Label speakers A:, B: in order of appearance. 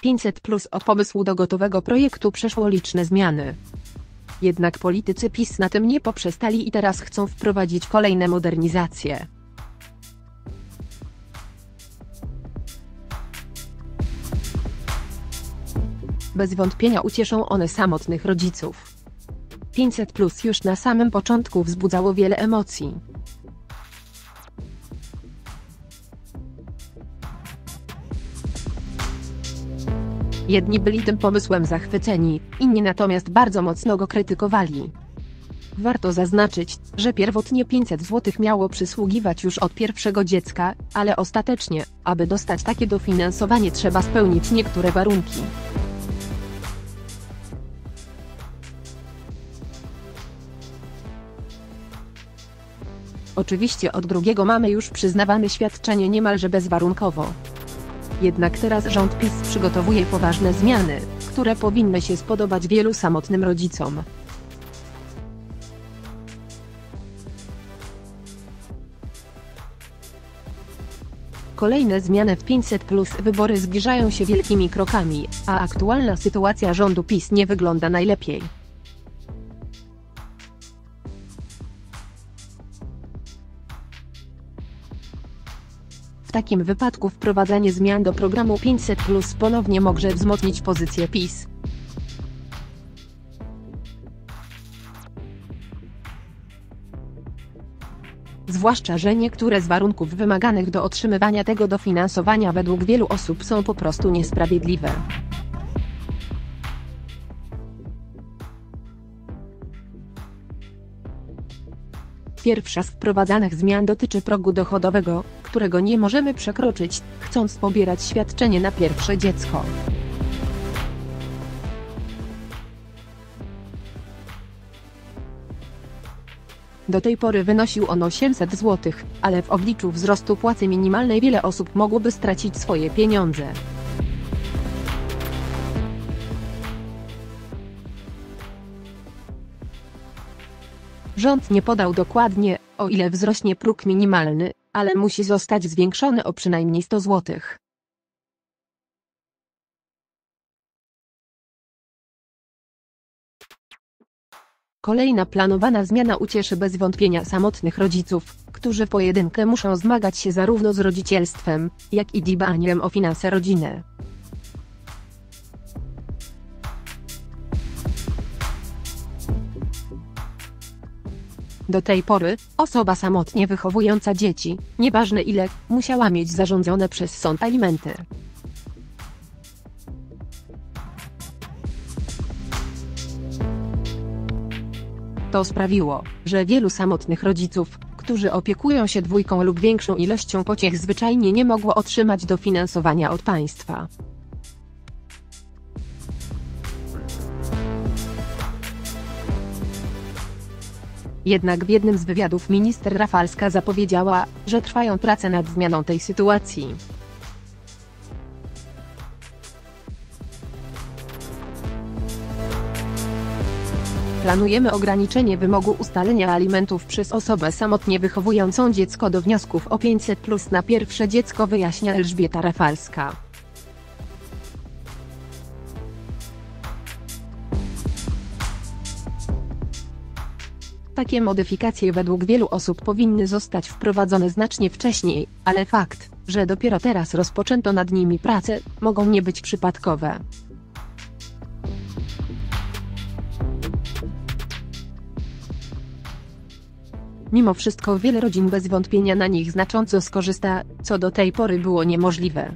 A: 500 plus od pomysłu do gotowego projektu przeszło liczne zmiany. Jednak politycy PiS na tym nie poprzestali i teraz chcą wprowadzić kolejne modernizacje. Bez wątpienia ucieszą one samotnych rodziców. 500 plus już na samym początku wzbudzało wiele emocji. Jedni byli tym pomysłem zachwyceni, inni natomiast bardzo mocno go krytykowali. Warto zaznaczyć, że pierwotnie 500 zł miało przysługiwać już od pierwszego dziecka, ale ostatecznie, aby dostać takie dofinansowanie trzeba spełnić niektóre warunki. Oczywiście od drugiego mamy już przyznawane świadczenie niemalże bezwarunkowo. Jednak teraz rząd PiS przygotowuje poważne zmiany, które powinny się spodobać wielu samotnym rodzicom. Kolejne zmiany w 500 plus wybory zbliżają się wielkimi krokami, a aktualna sytuacja rządu PiS nie wygląda najlepiej. W takim wypadku wprowadzenie zmian do programu 500 plus ponownie może wzmocnić pozycję PiS. Zwłaszcza, że niektóre z warunków wymaganych do otrzymywania tego dofinansowania według wielu osób są po prostu niesprawiedliwe. Pierwsza z wprowadzanych zmian dotyczy progu dochodowego, którego nie możemy przekroczyć, chcąc pobierać świadczenie na pierwsze dziecko. Do tej pory wynosił on 800 zł, ale w obliczu wzrostu płacy minimalnej wiele osób mogłoby stracić swoje pieniądze. Rząd nie podał dokładnie, o ile wzrośnie próg minimalny, ale musi zostać zwiększony o przynajmniej 100 zł. Kolejna planowana zmiana ucieszy bez wątpienia samotnych rodziców, którzy pojedynkę muszą zmagać się zarówno z rodzicielstwem, jak i dbaniem o finanse rodziny. Do tej pory, osoba samotnie wychowująca dzieci, nieważne ile, musiała mieć zarządzone przez sąd alimenty. To sprawiło, że wielu samotnych rodziców, którzy opiekują się dwójką lub większą ilością pociech zwyczajnie nie mogło otrzymać dofinansowania od państwa. Jednak w jednym z wywiadów minister Rafalska zapowiedziała, że trwają prace nad zmianą tej sytuacji. Planujemy ograniczenie wymogu ustalenia alimentów przez osobę samotnie wychowującą dziecko do wniosków o 500 plus na pierwsze dziecko wyjaśnia Elżbieta Rafalska. Takie modyfikacje według wielu osób powinny zostać wprowadzone znacznie wcześniej, ale fakt, że dopiero teraz rozpoczęto nad nimi pracę, mogą nie być przypadkowe. Mimo wszystko wiele rodzin bez wątpienia na nich znacząco skorzysta, co do tej pory było niemożliwe.